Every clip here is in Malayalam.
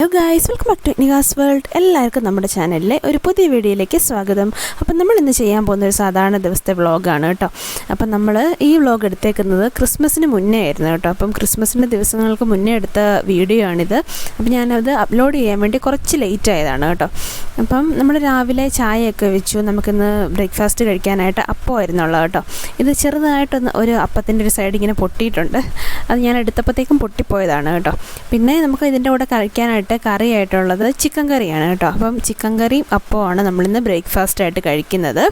Hello guys welcome back to Nigas world എല്ലാവർക്കും നമ്മുടെ ചാനലിലെ ഒരു പുതിയ വീഡിയോയിലേക്ക് സ്വാഗതം. അപ്പം നമ്മൾ ഇന്ന് ചെയ്യാൻ പോകുന്ന ഒരു സാധാരണ ദിവസത്തെ വ്ളോഗാണ് കേട്ടോ. അപ്പം നമ്മൾ ഈ വ്ളോഗ് എടുത്തേക്കുന്നത് ക്രിസ്മസിന് മുന്നേ ആയിരുന്നു കേട്ടോ. അപ്പം ക്രിസ്മസിന്റെ ദിവസങ്ങൾക്ക് മുന്നേ എടുത്ത വീഡിയോ ആണിത്. അപ്പം ഞാനത് അപ്ലോഡ് ചെയ്യാൻ വേണ്ടി കുറച്ച് ലേറ്റ് ആയതാണ് കേട്ടോ. അപ്പം നമ്മൾ രാവിലെ ചായയൊക്കെ വെച്ചു. നമുക്കിന്ന് ബ്രേക്ക്ഫാസ്റ്റ് കഴിക്കാനായിട്ട് അപ്പോൾ ഉള്ളത് കേട്ടോ. ഇത് ചെറുതായിട്ടൊന്ന് ഒരു അപ്പത്തിന്റെ ഒരു സൈഡ് ഇങ്ങനെ പൊട്ടിയിട്ടുണ്ട്. അത് ഞാൻ എടുത്തപ്പോഴത്തേക്കും പൊട്ടിപ്പോയതാണ് കേട്ടോ. പിന്നെ നമുക്ക് ഇതിന്റെ കൂടെ കഴിക്കാനായിട്ട് കറിയായിട്ടുള്ളത് ചിക്കൻ കറിയാണ് കേട്ടോ. അപ്പം ചിക്കൻ കറിയും അപ്പമാണ് നമ്മളിന്ന് ബ്രേക്ക്ഫാസ്റ്റ് ആയിട്ട് കഴിക്കുന്നത്.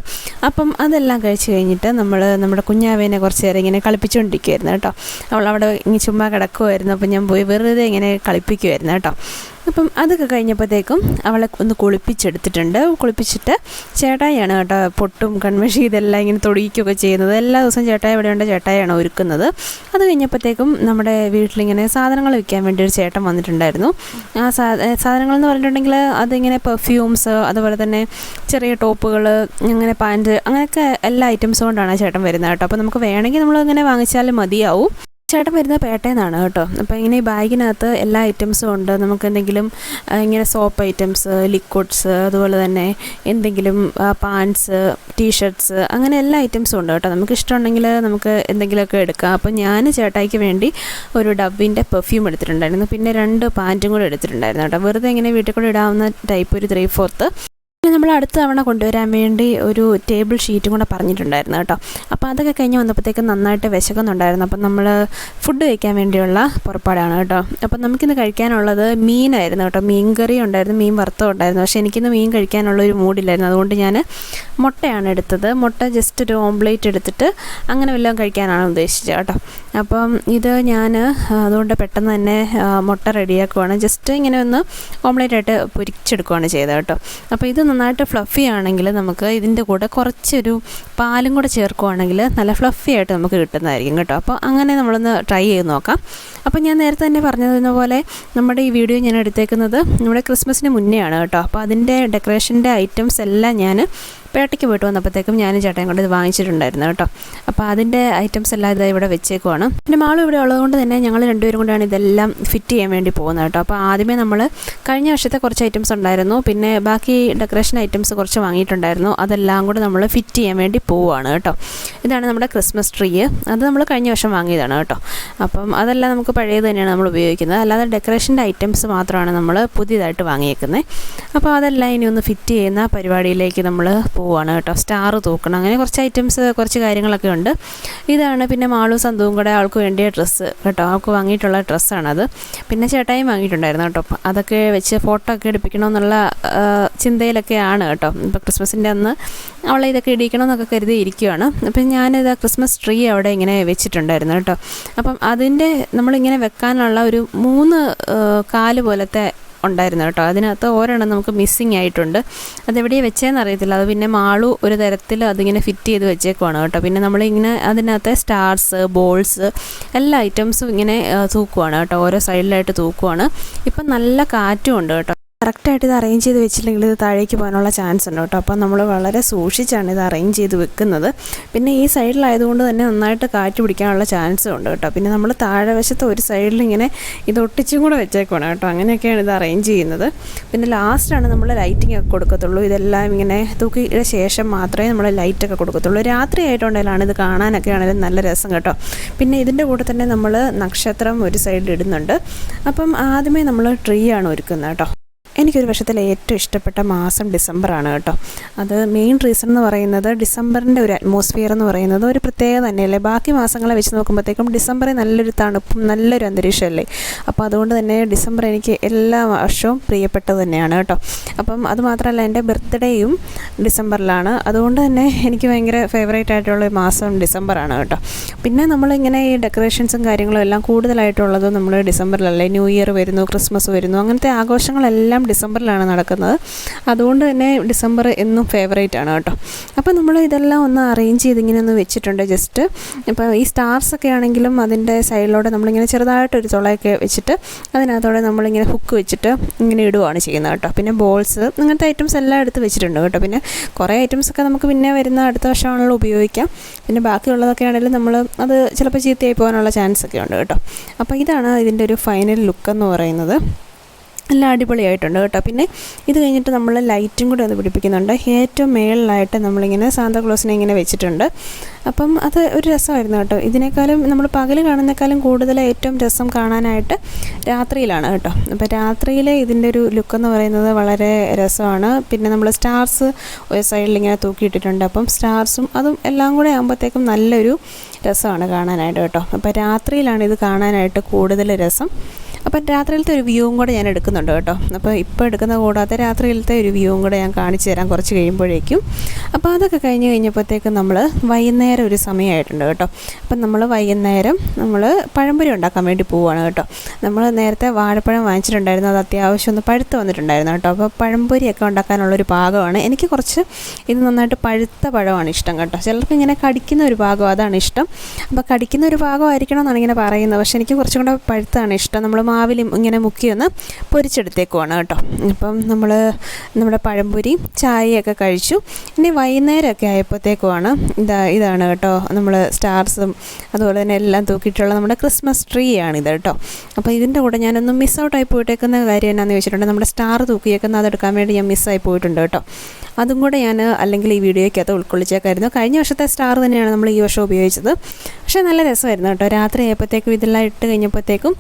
അപ്പം അതെല്ലാം കഴിച്ച് കഴിഞ്ഞിട്ട് നമ്മൾ നമ്മുടെ കുഞ്ഞാവേനെ കുറച്ച് നേരം ഇങ്ങനെ കളിപ്പിച്ചുകൊണ്ടിരിക്കുമായിരുന്നു കേട്ടോ. അവൾ അവിടെ ചുമ്മാ കിടക്കുമായിരുന്നു അപ്പം ഞാൻ പോയി വെറുതെ ഇങ്ങനെ കളിപ്പിക്കുമായിരുന്നു കേട്ടോ. അപ്പം അതൊക്കെ കഴിഞ്ഞപ്പോഴത്തേക്കും അവളെ ഒന്ന് കുളിപ്പിച്ചെടുത്തിട്ടുണ്ട്. കുളിപ്പിച്ചിട്ട് ചേട്ടായിയാണ് കേട്ടോ പൊട്ടും കൺമഷി ഇതെല്ലാം ഇങ്ങനെ തൊടിയിക്കുകയൊക്കെ ചെയ്യുന്നത്. എല്ലാ ദിവസവും ചേട്ടായി ഇവിടെയുണ്ട്. ചേട്ടായാണ് ഒരുക്കുന്നത്. അത് കഴിഞ്ഞപ്പോഴത്തേക്കും നമ്മുടെ വീട്ടിലിങ്ങനെ സാധനങ്ങൾ വിൽക്കാൻ വേണ്ടി ഒരു ചേട്ടൻ വന്നിട്ടുണ്ടായിരുന്നു. ആ സാധനങ്ങൾ എന്ന് പറഞ്ഞിട്ടുണ്ടെങ്കിൽ അതിങ്ങനെ പെർഫ്യൂംസ് അതുപോലെ തന്നെ ചെറിയ ടോപ്പുകൾ അങ്ങനെ പാന്റ് അങ്ങനെയൊക്കെ എല്ലാ ഐറ്റംസും കൊണ്ടാണ് ചേട്ടൻ വരുന്നത് കേട്ടോ. അപ്പോൾ നമുക്ക് വേണമെങ്കിൽ നമ്മൾ ഇങ്ങനെ വാങ്ങിച്ചാലും മതിയാവും. ചേട്ടൻ വരുന്നത് പേട്ടയിൽ കേട്ടോ. അപ്പോൾ ഇങ്ങനെ ഈ ബാഗിനകത്ത് എല്ലാ ഐറ്റംസും ഉണ്ട്. നമുക്ക് എന്തെങ്കിലും ഇങ്ങനെ സോപ്പ് ഐറ്റംസ് ലിക്വിഡ്സ് അതുപോലെ തന്നെ എന്തെങ്കിലും പാൻസ് ടീഷർട്ട്സ് അങ്ങനെ എല്ലാ ഐറ്റംസും ഉണ്ട് കേട്ടോ. നമുക്ക് ഇഷ്ടമുണ്ടെങ്കിൽ നമുക്ക് എന്തെങ്കിലുമൊക്കെ എടുക്കാം. അപ്പോൾ ഞാൻ ചേട്ടായിക്ക് വേണ്ടി ഒരു ഡബിന്റെ പെർഫ്യൂം എടുത്തിട്ടുണ്ടായിരുന്നു. പിന്നെ രണ്ട് പാന്റും കൂടെ എടുത്തിട്ടുണ്ടായിരുന്നു കേട്ടോ. വെറുതെ ഇങ്ങനെ വീട്ടിൽ കൂടെ ഇടാവുന്ന ടൈപ്പ് ഒരു ത്രീ ഫോർത്ത് പിന്നെ നമ്മൾ അടുത്ത തവണ കൊണ്ടുവരാൻ വേണ്ടി ഒരു ടേബിൾ ഷീറ്റും കൂടെ പറഞ്ഞിട്ടുണ്ടായിരുന്നു കേട്ടോ. അപ്പോൾ അതൊക്കെ കഴിഞ്ഞ് വന്നപ്പോഴത്തേക്കും നന്നായിട്ട് വിശക്കുന്നുണ്ടായിരുന്നു. അപ്പം നമ്മൾ ഫുഡ് കഴിക്കാൻ വേണ്ടിയുള്ള പുറപ്പാടാണ് കേട്ടോ. അപ്പം നമുക്കിന്ന് കഴിക്കാനുള്ളത് മീനായിരുന്നു കേട്ടോ. മീൻ കറി ഉണ്ടായിരുന്നു മീൻ വറുത്തം ഉണ്ടായിരുന്നു. പക്ഷേ എനിക്കിന്ന് മീൻ കഴിക്കാനുള്ള ഒരു മൂഡില്ലായിരുന്നു അതുകൊണ്ട് ഞാൻ മുട്ടയാണ് എടുത്തത്. മുട്ട ജസ്റ്റ് ഒരു ഓംപ്ലേറ്റ് എടുത്തിട്ട് അങ്ങനെ വല്ലതും കഴിക്കാനാണ് ഉദ്ദേശിച്ചത് കേട്ടോ. അപ്പം ഇത് ഞാൻ അതുകൊണ്ട് പെട്ടെന്ന് തന്നെ മുട്ട റെഡിയാക്കുവാണ് ജസ്റ്റ് ഇങ്ങനെ ഒന്ന് ഓംപ്ലേറ്റ് ആയിട്ട് പൊരിച്ചെടുക്കുകയാണ് ചെയ്തത് കേട്ടോ. അപ്പോൾ ഇത് നന്നായിട്ട് ഫ്ലഫി ആണെങ്കിൽ നമുക്ക് ഇതിന്റെ കൂടെ കുറച്ചൊരു പാലും കൂടെ ചേർക്കുവാണെങ്കിൽ നല്ല ഫ്ലഫി ആയിട്ട് നമുക്ക് കിട്ടുന്നതായിരിക്കും കേട്ടോ. അപ്പോൾ അങ്ങനെ നമ്മളൊന്ന് ട്രൈ ചെയ്ത് നോക്കാം. അപ്പോൾ ഞാൻ നേരത്തെ തന്നെ പറഞ്ഞതെന്ന പോലെ നമ്മുടെ ഈ വീഡിയോ ഞാൻ എടുത്തേക്കുന്നത് നമ്മുടെ ക്രിസ്മസിന് മുന്നേ ആണ് കേട്ടോ. അപ്പോൾ അതിന്റെ ഡെക്കറേഷന്റെ ഐറ്റംസ് എല്ലാം ഞാൻ പേട്ടയ്ക്ക് പോയിട്ട് വന്നപ്പോഴത്തേക്കും ഞാൻ ചേട്ടൻ കൊണ്ട് ഇത് വാങ്ങിച്ചിട്ടുണ്ടായിരുന്നു കേട്ടോ. അപ്പോൾ അതിന്റെ ഐറ്റംസ് എല്ലാം ഇതാ ഇവിടെ വെച്ചേക്കുവാണ്. പിന്നെ മാളും ഇവിടെ ഉള്ളതുകൊണ്ട് തന്നെ ഞങ്ങൾ രണ്ടുപേരും കൊണ്ടാണ് ഇതെല്ലാം ഫിറ്റ് ചെയ്യാൻ വേണ്ടി പോകുന്നത് കേട്ടോ. അപ്പോൾ ആദ്യമേ നമ്മൾ കഴിഞ്ഞ വർഷത്തെ കുറച്ച് ഐറ്റംസ് ഉണ്ടായിരുന്നു. പിന്നെ ബാക്കി ഡെക്കറേഷൻ ഐറ്റംസ് കുറച്ച് വാങ്ങിയിട്ടുണ്ടായിരുന്നു. അതെല്ലാം കൂടെ നമ്മൾ ഫിറ്റ് ചെയ്യാൻ വേണ്ടി പോവുകയാണ് കേട്ടോ. ഇതാണ് നമ്മുടെ ക്രിസ്മസ് ട്രീ അത് നമ്മൾ കഴിഞ്ഞ വർഷം വാങ്ങിയതാണ് കേട്ടോ. അപ്പം അതെല്ലാം നമുക്ക് പഴയത് തന്നെയാണ് നമ്മൾ ഉപയോഗിക്കുന്നത്. അല്ലാതെ ഡെക്കറേഷന്റെ ഐറ്റംസ് മാത്രമാണ് നമ്മൾ പുതിയതായിട്ട് വാങ്ങിയേക്കുന്നത്. അപ്പോൾ അതെല്ലാം ഇനി ഒന്ന് ഫിറ്റ് ചെയ്യുന്ന പരിപാടിയിലേക്ക് നമ്മൾ പോവുകയാണ് കേട്ടോ. സ്റ്റാർ തൂക്കണം. അങ്ങനെ കുറച്ച് ഐറ്റംസ് കുറച്ച് കാര്യങ്ങളൊക്കെ ഉണ്ട്. ഇതാണ് പിന്നെ മാളും സന്തുവും കൂടെ ആൾക്ക് വേണ്ടിയ ഡ്രസ്സ് കേട്ടോ. ആൾക്ക് വാങ്ങിയിട്ടുള്ള ഡ്രസ്സാണത് പിന്നെ ചേട്ടായും വാങ്ങിയിട്ടുണ്ടായിരുന്നു കേട്ടോ. അതൊക്കെ വെച്ച് ഫോട്ടോ ഒക്കെ എടുപ്പിക്കണമെന്നുള്ള ചിന്തയിലൊക്കെയാണ് കേട്ടോ. ഇപ്പോൾ ക്രിസ്മസിന്റെ അന്ന് അവളെ ഇതൊക്കെ ഇടിക്കണമെന്നൊക്കെ കരുതി ഇരിക്കുകയാണ് അപ്പം ഞാനിത് ക്രിസ്മസ് ട്രീ അവിടെ ഇങ്ങനെ വെച്ചിട്ടുണ്ടായിരുന്നു കേട്ടോ. അപ്പം അതിന്റെ നമ്മളിങ്ങനെ വെക്കാനുള്ള ഒരു മൂന്ന് കാൽ പോലത്തെ ഉണ്ടായിരുന്നു കേട്ടോ. അതിനകത്ത് ഒരെണ്ണം നമുക്ക് മിസ്സിങ് ആയിട്ടുണ്ട്. അതെവിടെയാണ് വെച്ചതെന്ന് അറിയത്തില്ല. അത് പിന്നെ മാളു ഒരു തരത്തിൽ അതിങ്ങനെ ഫിറ്റ് ചെയ്ത് വെച്ചേക്കുവാണ് കേട്ടോ. പിന്നെ നമ്മളിങ്ങനെ അതിനകത്തെ സ്റ്റാർസ് ബോൾസ് എല്ലാ ഐറ്റംസും ഇങ്ങനെ തൂക്കുവാണ് കേട്ടോ. ഓരോ സൈഡിലായിട്ട് തൂക്കുവാണ്. ഇപ്പം നല്ല കാറ്റും ഉണ്ട് കേട്ടോ. കറക്റ്റായിട്ട് ഇത് അറേഞ്ച് ചെയ്ത് വെച്ചില്ലെങ്കിൽ ഇത് താഴേക്ക് പോകാനുള്ള ചാൻസ് ഉണ്ട് കേട്ടോ. അപ്പം നമ്മൾ വളരെ സൂക്ഷിച്ചാണ് ഇത് അറേഞ്ച് ചെയ്ത് വെക്കുന്നത്. പിന്നെ ഈ സൈഡിലായതുകൊണ്ട് തന്നെ നന്നായിട്ട് കാറ്റ് പിടിക്കാനുള്ള ചാൻസും ഉണ്ട് കേട്ടോ. പിന്നെ നമ്മൾ താഴെ വശത്ത് ഒരു സൈഡിൽ ഇങ്ങനെ ഇത് ഒട്ടിച്ചും കൂടെ വെച്ചേക്കണം കേട്ടോ. അങ്ങനെയൊക്കെയാണ് ഇത് അറേഞ്ച് ചെയ്യുന്നത്. പിന്നെ ലാസ്റ്റാണ് നമ്മൾ ലൈറ്റിംഗ് ഒക്കെ കൊടുക്കത്തുള്ളൂ. ഇതെല്ലാം ഇങ്ങനെ തൂക്കിയുടെ ശേഷം മാത്രമേ നമ്മൾ ലൈറ്റൊക്കെ കൊടുക്കത്തുള്ളൂ. രാത്രി ആയിട്ടുണ്ടെങ്കിലാണ് ഇത് കാണാനൊക്കെ ആണെങ്കിലും നല്ല രസം കേട്ടോ. പിന്നെ ഇതിന്റെ കൂടെ തന്നെ നമ്മൾ നക്ഷത്രം ഒരു സൈഡിൽ ഇടുന്നുണ്ട്. അപ്പം ആദ്യമേ നമ്മൾ ട്രീ ആണ് ഒരുക്കുന്നത് കേട്ടോ. എനിക്കൊരു വർഷത്തിലെ ഏറ്റവും ഇഷ്ടപ്പെട്ട മാസം ഡിസംബറാണ് കേട്ടോ. അത് മെയിൻ റീസൺ എന്ന് പറയുന്നത് ഡിസംബറിന്റെ ഒരു അറ്റ്മോസ്ഫിയർ എന്ന് പറയുന്നത് ഒരു പ്രത്യേകത തന്നെയല്ലേ? ബാക്കി മാസങ്ങളെ വെച്ച് നോക്കുമ്പോഴത്തേക്കും ഡിസംബറിൽ നല്ലൊരു തണുപ്പും നല്ലൊരു അന്തരീക്ഷമല്ലേ? അപ്പോൾ അതുകൊണ്ട് തന്നെ ഡിസംബർ എനിക്ക് എല്ലാ വർഷവും പ്രിയപ്പെട്ടത് തന്നെയാണ് കേട്ടോ. അപ്പം അതുമാത്രമല്ല എന്റെ ബർത്ത്ഡേയും ഡിസംബറിലാണ്. അതുകൊണ്ട് തന്നെ എനിക്ക് ഭയങ്കര ഫേവറേറ്റ് ആയിട്ടുള്ള മാസം ഡിസംബറാണ് കേട്ടോ. പിന്നെ നമ്മളിങ്ങനെ ഈ ഡെക്കറേഷൻസും കാര്യങ്ങളും എല്ലാം കൂടുതലായിട്ടുള്ളത് നമ്മൾ ഡിസംബറിലല്ലേ? ന്യൂ ഇയർ വരുന്നു ക്രിസ്മസ് വരുന്നു അങ്ങനത്തെ ആഘോഷങ്ങളെല്ലാം ഡിസംബറിലാണ് നടക്കുന്നത്. അതുകൊണ്ട് തന്നെ ഡിസംബർ എന്നും ഫേവറേറ്റ് ആണ് കേട്ടോ. അപ്പോൾ നമ്മൾ ഇതെല്ലാം ഒന്ന് അറേഞ്ച് ചെയ്ത് ഇങ്ങനെ ഒന്ന് വെച്ചിട്ടുണ്ട് ജസ്റ്റ് ഇപ്പോൾ ഈ സ്റ്റാർസ് ഒക്കെ ആണെങ്കിലും അതിന്റെ സൈഡിലൂടെ നമ്മളിങ്ങനെ ചെറുതായിട്ടൊരു തുളയൊക്കെ വെച്ചിട്ട് അതിനകത്തോടെ നമ്മളിങ്ങനെ ഹുക്ക് വെച്ചിട്ട് ഇങ്ങനെ ഇടുവാണ് ചെയ്യുന്നത് കേട്ടോ. പിന്നെ ബോൾസ് അങ്ങനത്തെ ഐറ്റംസ് എല്ലാം എടുത്ത് വെച്ചിട്ടുണ്ട് കേട്ടോ. പിന്നെ കുറേ ഐറ്റംസ് ഒക്കെ നമുക്ക് പിന്നെ വരുന്ന അടുത്ത വർഷമാണല്ലോ ഉപയോഗിക്കാം. പിന്നെ ബാക്കിയുള്ളതൊക്കെ ആണെങ്കിലും നമ്മൾ അത് ചിലപ്പോൾ ചീത്തയായി പോകാനുള്ള ചാൻസ് ഒക്കെ ഉണ്ട് കേട്ടോ. അപ്പോൾ ഇതാണ് ഇതിന്റെ ഒരു ഫൈനൽ ലുക്ക് എന്ന് പറയുന്നത്. നല്ല അടിപൊളിയായിട്ടുണ്ട് കേട്ടോ. പിന്നെ ഇത് കഴിഞ്ഞിട്ട് നമ്മൾ ലൈറ്റും കൂടെ ഒന്ന് പിടിപ്പിക്കുന്നുണ്ട്. ഏറ്റവും മേളിലായിട്ട് നമ്മളിങ്ങനെ സാന്താക്ലോസിനെ ഇങ്ങനെ വെച്ചിട്ടുണ്ട്. അപ്പം അത് ഒരു രസമായിരുന്നു കേട്ടോ. ഇതിനേക്കാളും നമ്മൾ പകൽ കാണുന്നേക്കാളും കൂടുതൽ ഏറ്റവും രസം കാണാനായിട്ട് രാത്രിയിലാണ് കേട്ടോ. അപ്പോൾ രാത്രിയിലെ ഇതിന്റെ ഒരു ലുക്ക് എന്ന് പറയുന്നത് വളരെ രസമാണ്. പിന്നെ നമ്മൾ സ്റ്റാർസ് ഒരു സൈഡിൽ ഇങ്ങനെ തൂക്കിയിട്ടിട്ടുണ്ട്. അപ്പം സ്റ്റാർസും അതും എല്ലാം കൂടെ ആകുമ്പോഴത്തേക്കും നല്ലൊരു രസമാണ് കാണാനായിട്ട് കേട്ടോ. അപ്പോൾ രാത്രിയിലാണ് ഇത് കാണാനായിട്ട് കൂടുതൽ രസം. അപ്പം രാത്രിയിലത്തെ ഒരു വ്യൂവും കൂടെ ഞാൻ എടുക്കുന്നുണ്ട് കേട്ടോ. അപ്പോൾ ഇപ്പോൾ എടുക്കുന്ന കൂടാതെ രാത്രിയിലത്തെ ഒരു വ്യൂവും കൂടെ ഞാൻ കാണിച്ചു തരാം കുറച്ച് കഴിയുമ്പോഴേക്കും. അപ്പോൾ അതൊക്കെ കഴിഞ്ഞ് കഴിഞ്ഞപ്പോഴത്തേക്കും നമ്മൾ വൈകുന്നേരം ഒരു സമയമായിട്ടുണ്ട് കേട്ടോ. അപ്പം നമ്മൾ വൈകുന്നേരം നമ്മൾ പഴംപൊരി ഉണ്ടാക്കാൻ വേണ്ടി പോവുകയാണ് കേട്ടോ. നമ്മൾ നേരത്തെ വാഴപ്പഴം വാങ്ങിച്ചിട്ടുണ്ടായിരുന്നു അത് അത്യാവശ്യം ഒന്ന് പഴുത്ത് വന്നിട്ടുണ്ടായിരുന്നു കേട്ടോ. അപ്പോൾ പഴംപൊരിയൊക്കെ ഉണ്ടാക്കാനുള്ളൊരു ഭാഗമാണ് എനിക്ക് കുറച്ച് ഇത് നന്നായിട്ട് പഴുത്ത പഴമാണ് ഇഷ്ടം കേട്ടോ. ചിലർക്ക് ഇങ്ങനെ കടിക്കുന്ന ഒരു ഭാഗം അതാണ് ഇഷ്ടം. അപ്പോൾ കടിക്കുന്ന ഒരു ഭാഗമായിരിക്കണം എന്നാണ് ഇങ്ങനെ പറയുന്നത്. പക്ഷേ എനിക്ക് കുറച്ചും കൂടെ പഴുത്താണ് ഇഷ്ടം. നമ്മൾ മാവിലും ഇങ്ങനെ മുക്കിയൊന്ന് പൊരിച്ചെടുത്തേക്കുവാണ് കേട്ടോ. ഇപ്പം നമ്മൾ നമ്മുടെ പഴംപൊരി ചായയൊക്കെ കഴിച്ചു. ഇനി വൈകുന്നേരമൊക്കെ ആയപ്പോഴത്തേക്കുമാണ് ഇതാ ഇതാണ് കേട്ടോ നമ്മൾ സ്റ്റാർസും അതുപോലെ തന്നെ എല്ലാം തൂക്കിയിട്ടുള്ള നമ്മുടെ ക്രിസ്മസ് ട്രീ ആണിത് കേട്ടോ. അപ്പോൾ ഇതിന്റെ കൂടെ ഞാനൊന്നും മിസ് ഔട്ടായി പോയിട്ടേക്കുന്ന കാര്യം എന്നാന്ന് ചോദിച്ചിട്ടുണ്ടെങ്കിൽ നമ്മുടെ സ്റ്റാർ തൂക്കിയേക്കുന്ന അതെടുക്കാൻ വേണ്ടി ഞാൻ മിസ്സായി പോയിട്ടുണ്ട് കേട്ടോ. അതും കൂടെ ഞാൻ അല്ലെങ്കിൽ ഈ വീഡിയോയ്ക്കകത്ത് ഉൾക്കൊള്ളിച്ചേക്കായിരുന്നു. കഴിഞ്ഞ വർഷത്തെ സ്റ്റാർ തന്നെയാണ് നമ്മൾ ഈ വർഷം ഉപയോഗിച്ചത്. പക്ഷേ നല്ല രസമായിരുന്നു കേട്ടോ. രാത്രി ആയപ്പോഴത്തേക്കും ഇതെല്ലാം ഇട്ട് കഴിഞ്ഞപ്പോഴത്തേക്കും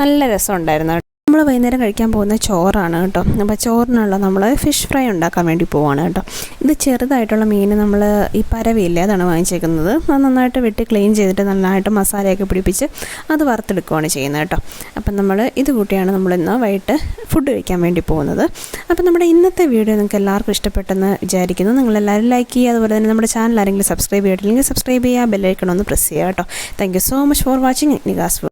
നല്ല രസമുണ്ടായിരുന്നു നമ്മൾ വൈകുന്നേരം കഴിക്കാൻ പോകുന്ന ചോറാണ് കേട്ടോ. അപ്പോൾ ചോറിനുള്ള നമ്മൾ ഫിഷ് ഫ്രൈ ഉണ്ടാക്കാൻ വേണ്ടി പോവാണ് കേട്ടോ. ഇത് ചെറുതായിട്ടുള്ള മീൻ നമ്മൾ ഈ പരവിയില്ലേ അതാണ് വാങ്ങിച്ചേക്കുന്നത്. അത് നന്നായിട്ട് വെട്ടി ക്ലീൻ ചെയ്തിട്ട് നന്നായിട്ട് മസാലയൊക്കെ പിടിപ്പിച്ച് അത് വറുത്തെടുക്കുകയാണ് ചെയ്യുന്നത് കേട്ടോ. അപ്പം നമ്മൾ ഇത് കൂട്ടിയാണ് നമ്മൾ ഇന്ന് വൈകിട്ട് ഫുഡ് കഴിക്കാൻ വേണ്ടി പോകുന്നത്. അപ്പം നമ്മുടെ ഇന്നത്തെ വീഡിയോ നിങ്ങൾക്ക് എല്ലാവർക്കും ഇഷ്ടപ്പെട്ടെന്ന് വിചാരിക്കുന്നു. നിങ്ങളെല്ലാവരും ലൈക്ക് ചെയ്യുക. അതുപോലെ തന്നെ നമ്മുടെ ചാനൽ ആരെങ്കിലും സബ്സ്ക്രൈബ് ചെയ്തിട്ടില്ലെങ്കിൽ സബ്സ്ക്രൈബ് ചെയ്യുക. ബെല്ലൈക്കണമെന്ന് പ്രസ് ചെയ്യുക കേട്ടോ. Thank so much for watching Nigas